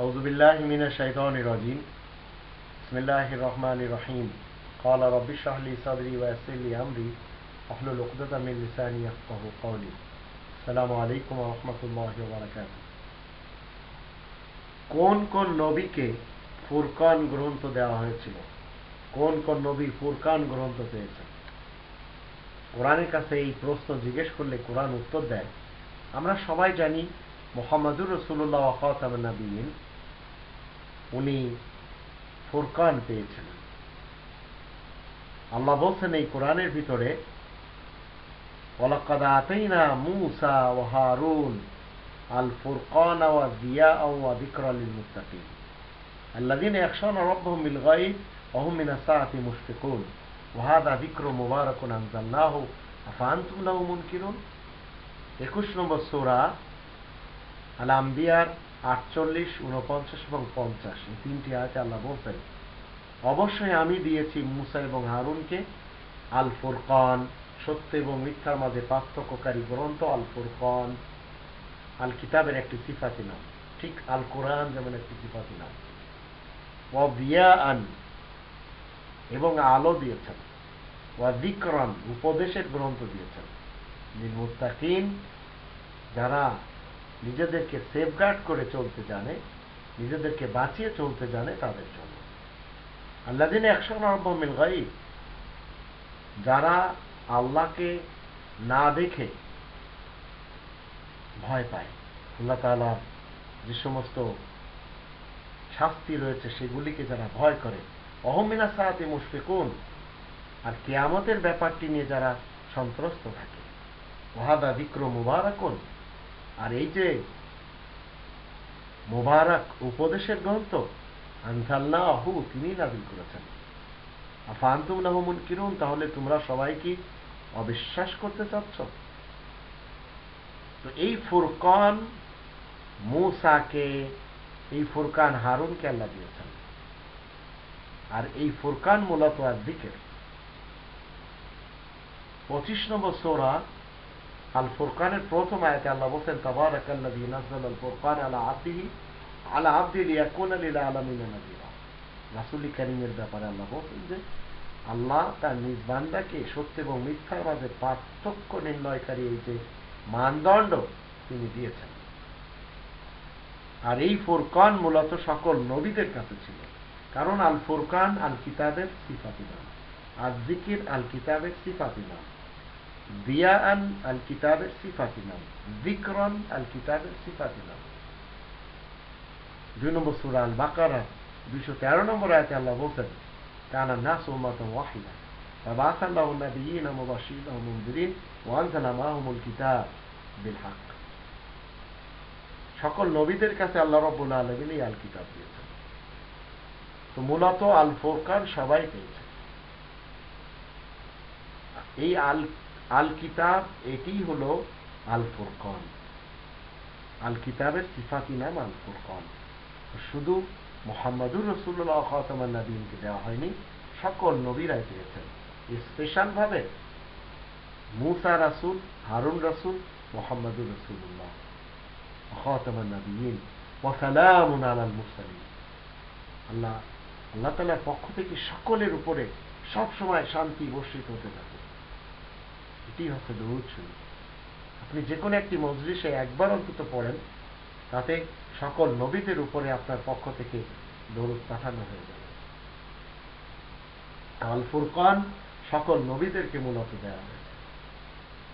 أعوذ بالله من الشيطان الرجيم بسم الله الرحمن الرحيم قال رب اشرح لي صدري ويسر لي أمري واحلل عقدة من لساني يفقه قولي السلام عليكم ورحمة الله وبركاته কোন কোন নবীকে ফুরকান গ্রন্থ দেওয়া হয়েছিল কোন কোন নবী ফুরকান গ্রন্থ পেয়েছেন কোরআনের কাছে এই প্রশ্ন জিজ্ঞেস করলে কোরআন উত্তর দেয় আমরা সবাই জানি মোহাম্মদুর রসুল্লাহ নবীন উনি ফুরকান পেয়েছিলেন আল্লাহ বলছেন এই কোরআনের ভিতরে ওয়ালাকাদ আতাইনা মূসা ওয়া হারুন আল ফুরকান ওয়া দিয়া ওয়া যিকরা লিল মুত্তাকিন الذين يخشون ربهم بالغيب وهم من الساعة مشفقون وهذا ذكر مبارك أنزلناه أفأنتم له منكرون একুশ নম্বর সোরা আল আম্বিয়ার আটচল্লিশ উনপঞ্চাশ এবং পঞ্চাশ। এই তিনটি আয়াতে আল্লাহ বলছেন, অবশ্যই আমি দিয়েছি মুসা এবং হারুনকে আল ফুরকান সত্য এবং মিথ্যার মাঝে পার্থক্যকারী গ্রন্থ আল ফুরকান আল কিতাবের একটি সিফাতি নাম, ঠিক আল কোরআন যেমন একটি সিফাতি নাম। ওয়া আন এবং আলো দিয়েছেন। ওয়া দিকরান উপদেশের গ্রন্থ দিয়েছেন। মুত্তাকিন যারা নিজেদেরকে সেফগার্ড করে চলতে জানে, নিজেদেরকে বাঁচিয়ে চলতে জানে তাদের জন্য। আল্লাহ দিন একশো মিল গাই যারা আল্লাহকে না দেখে ভয় পায়। আল্লাহ তালার যে সমস্ত শাস্তি রয়েছে সেগুলিকে যারা ভয় করে অহমিনা সাহাতে মুশফিকুন, আর কেয়ামতের ব্যাপারটি নিয়ে যারা সন্ত্রস্ত থাকে। ওহাদা বিক্র মুবারাকুন আর এই যে মুবারক উপদেশের গ্রন্থ আনসাল্লাহ তিনি নাজিল করেছেন। আফান্তুম লাহমুন কিরুন তাহলে তোমরা সবাই কি অবিশ্বাস করতে চাচ্ছ? তো এই ফুরকান মুসাকে, এই ফুরকান হারুনকে আল্লাহ দিয়েছেন। আর এই ফুরকান মূলত আর দিকের পঁচিশ নম্বর সোরা আল ফুরকানের প্রথম আয়াতে আল্লাহ বলছেন আল ফুরকান আলা আলা ব্যাপারে আল্লাহ বলছেন যে, আল্লাহ তার নিজ বান্দাকে সত্য এবং মিথ্যার মাঝে পার্থক্য নির্ণয়কারী এই যে মানদণ্ড তিনি দিয়েছেন। আর এই ফুরকান মূলত সকল নবীদের কাছে ছিল। কারণ আল ফুরকান আল কিতাবের সিফাতি নাম। আর জিকির আল কিতাবের সিফাতি নাম। দিয়ান আল কিতাবের সিফাতি নাম জিক্রন আল কিতাবের সিফাতি নাম দুই নম্বর সুরা আল বাকারা দুইশো তেরো নম্বর আয়তে আল্লাহ বলছেন কানা নাস উম্মাত ওয়াহিদা فبعث الله النبيين مبشرين ومنذرين وأنزل معهم الكتاب بالحق সকল নবীদের কাছে আল্লাহ রব্বুল আলমিন এই আল কিতাব দিয়েছেন তো মূলত আল ফোরকান সবাই পেয়েছে এই আল আল কিতাব এটি হলো আল ফুরকন আল কিতাবের সিফাতি নাম আল ফুরকন শুধু মোহাম্মদুর রসুল্লাহ খাতামান নবীনকে দেওয়া হয়নি, সকল নবীরাই পেয়েছেন। স্পেশাল ভাবে মুসা রাসুল, হারুন রাসুল, মোহাম্মদুর রসুল্লাহ খাতামান নবীন ওয়াসালামুন আলাল মুরসালিন। আল্লাহ আল্লাহ তালার পক্ষ থেকে সকলের উপরে সব সময় শান্তি বর্ষিত হতে থাকে এটি হচ্ছে দরুদ শরীফ। আপনি যে কোনো একটি মজলিসে একবার অন্তত পড়েন, তাতে সকল নবীদের উপরে আপনার পক্ষ থেকে দরুদ পাঠানো হয়ে যাবে। আল ফুরকান সকল নবীদেরকে মূলত দেওয়া হয়